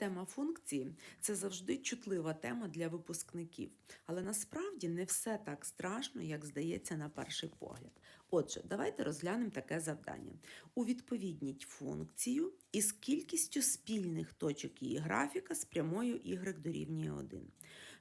Тема функції це завжди чутлива тема для випускників, але насправді не все так страшно, як здається на перший погляд. Отже, давайте розглянемо таке завдання. Увідповідніть функцію із кількістю спільних точок її графіка з прямою y дорівнює 1.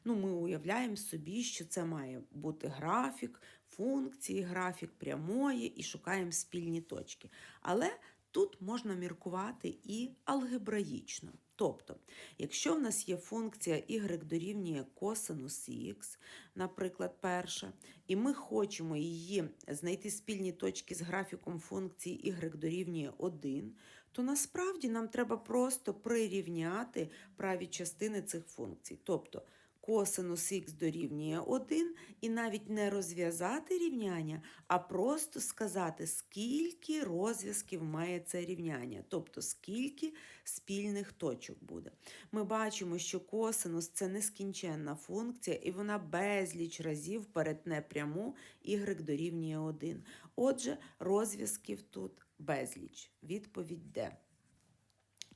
Ну, ми уявляємо собі, що це має бути графік функції, графік прямої і шукаємо спільні точки. Але тут можна міркувати і алгебраїчно. Тобто, якщо в нас є функція y дорівнює косинус х, наприклад, перша, і ми хочемо її знайти спільні точки з графіком функції y дорівнює 1, то насправді нам треба просто прирівняти праві частини цих функцій. Тобто косинус х дорівнює 1 і навіть не розв'язати рівняння, а просто сказати, скільки розв'язків має це рівняння, тобто скільки спільних точок буде. Ми бачимо, що косинус це нескінченна функція, і вона безліч разів перетне пряму y дорівнює 1. Отже, розв'язків тут безліч. Відповідь Д.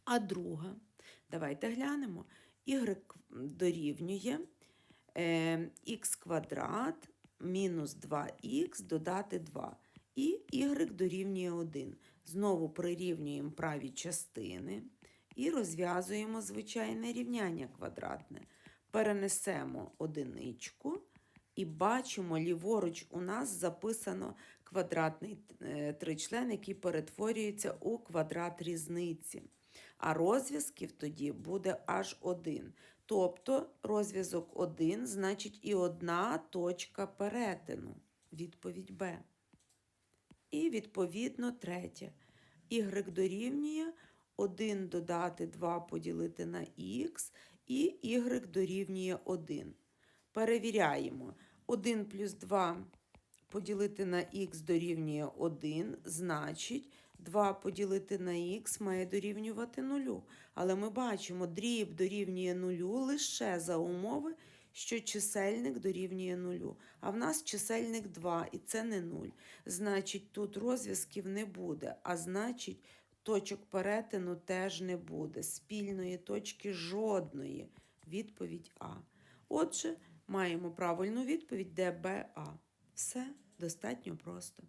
А друга, давайте глянемо. Y дорівнює е, х квадрат мінус 2х додати 2. І y дорівнює 1. Знову прирівнюємо праві частини і розв'язуємо звичайне рівняння квадратне. Перенесемо одиничку і бачимо, ліворуч у нас записано квадратний е, тричлен, який перетворюється у квадрат різниці. А розв'язків тоді буде аж один. Тобто розв'язок 1 значить і одна точка перетину. Відповідь Б. І відповідно третє. Y дорівнює 1 додати 2 поділити на х, і y дорівнює 1. Перевіряємо. 1 плюс 2 поділити на х дорівнює 1, значить 2 поділити на х має дорівнювати 0. Але ми бачимо, дріб дорівнює 0 лише за умови, що чисельник дорівнює 0. А в нас чисельник 2, і це не 0. Значить, тут розв'язків не буде, а значить, точок перетину теж не буде. Спільної точки жодної. Відповідь А. Отже, маємо правильну відповідь ДБА. Все достатньо просто.